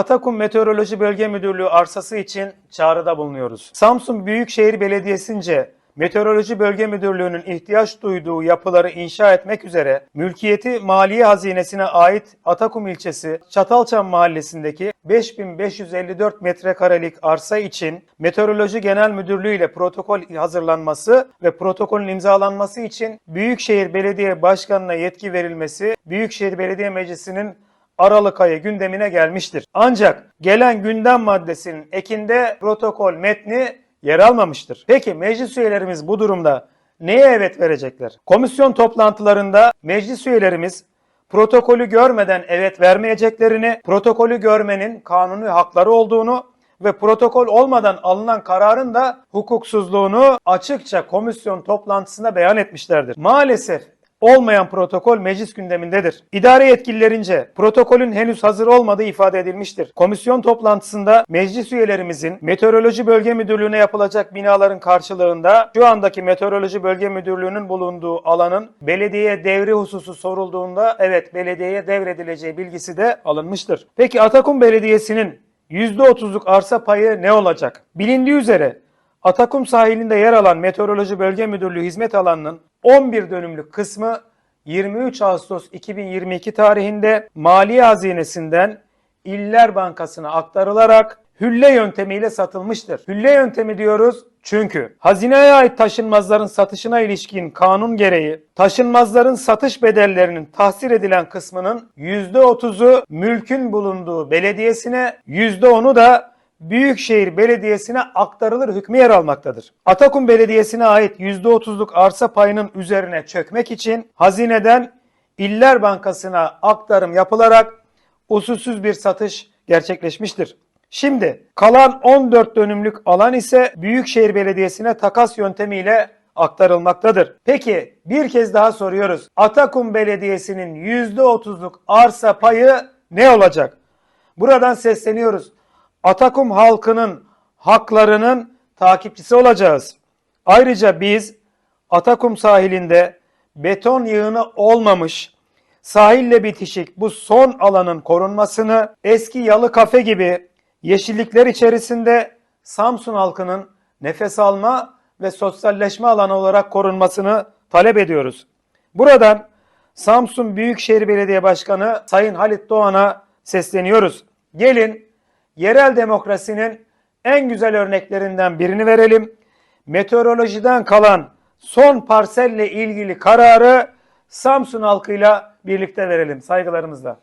Atakum Meteoroloji Bölge Müdürlüğü arsası için çağrıda bulunuyoruz. Samsun Büyükşehir Belediyesi'nce Meteoroloji Bölge Müdürlüğü'nün ihtiyaç duyduğu yapıları inşa etmek üzere mülkiyeti Maliye Hazinesi'ne ait Atakum ilçesi Çatalçam mahallesindeki 5554 metrekarelik arsa için Meteoroloji Genel Müdürlüğü ile protokol hazırlanması ve protokolün imzalanması için Büyükşehir Belediye Başkanı'na yetki verilmesi Büyükşehir Belediye Meclisi'nin Aralık ayı gündemine gelmiştir. Ancak gelen gündem maddesinin ekinde protokol metni yer almamıştır. Peki meclis üyelerimiz bu durumda neye evet verecekler? Komisyon toplantılarında meclis üyelerimiz protokolü görmeden evet vermeyeceklerini, protokolü görmenin kanuni hakları olduğunu ve protokol olmadan alınan kararın da hukuksuzluğunu açıkça komisyon toplantısında beyan etmişlerdir. Maalesef olmayan protokol meclis gündemindedir. İdare yetkililerince protokolün henüz hazır olmadığı ifade edilmiştir. Komisyon toplantısında meclis üyelerimizin Meteoroloji Bölge Müdürlüğü'ne yapılacak binaların karşılığında şu andaki Meteoroloji Bölge Müdürlüğü'nün bulunduğu alanın belediyeye devri hususu sorulduğunda evet belediyeye devredileceği bilgisi de alınmıştır. Peki Atakum Belediyesi'nin %30'luk arsa payı ne olacak? Bilindiği üzere Atakum sahilinde yer alan Meteoroloji Bölge Müdürlüğü hizmet alanının 11 dönümlük kısmı 23 Ağustos 2022 tarihinde Maliye Hazinesi'nden İller Bankası'na aktarılarak hülle yöntemiyle satılmıştır. Hülle yöntemi diyoruz çünkü hazineye ait taşınmazların satışına ilişkin kanun gereği taşınmazların satış bedellerinin tahsil edilen kısmının %30'u mülkün bulunduğu belediyesine, %10'u da Büyükşehir Belediyesi'ne aktarılır hükmü yer almaktadır. Atakum Belediyesi'ne ait %30'luk arsa payının üzerine çökmek için hazineden İller Bankası'na aktarım yapılarak usulsüz bir satış gerçekleşmiştir. Şimdi kalan 14 dönümlük alan ise Büyükşehir Belediyesi'ne takas yöntemiyle aktarılmaktadır. Peki bir kez daha soruyoruz. Atakum Belediyesi'nin %30'luk arsa payı ne olacak? Buradan sesleniyoruz. Atakum halkının haklarının takipçisi olacağız. Ayrıca biz Atakum sahilinde beton yığını olmamış, sahille bitişik bu son alanın korunmasını eski yalı kafe gibi yeşillikler içerisinde Samsun halkının nefes alma ve sosyalleşme alanı olarak korunmasını talep ediyoruz. Buradan Samsun Büyükşehir Belediye Başkanı Sayın Halit Doğan'a sesleniyoruz. Gelin yerel demokrasinin en güzel örneklerinden birini verelim. Meteorolojiden kalan son parselle ilgili kararı Samsun halkıyla birlikte verelim. Saygılarımızla.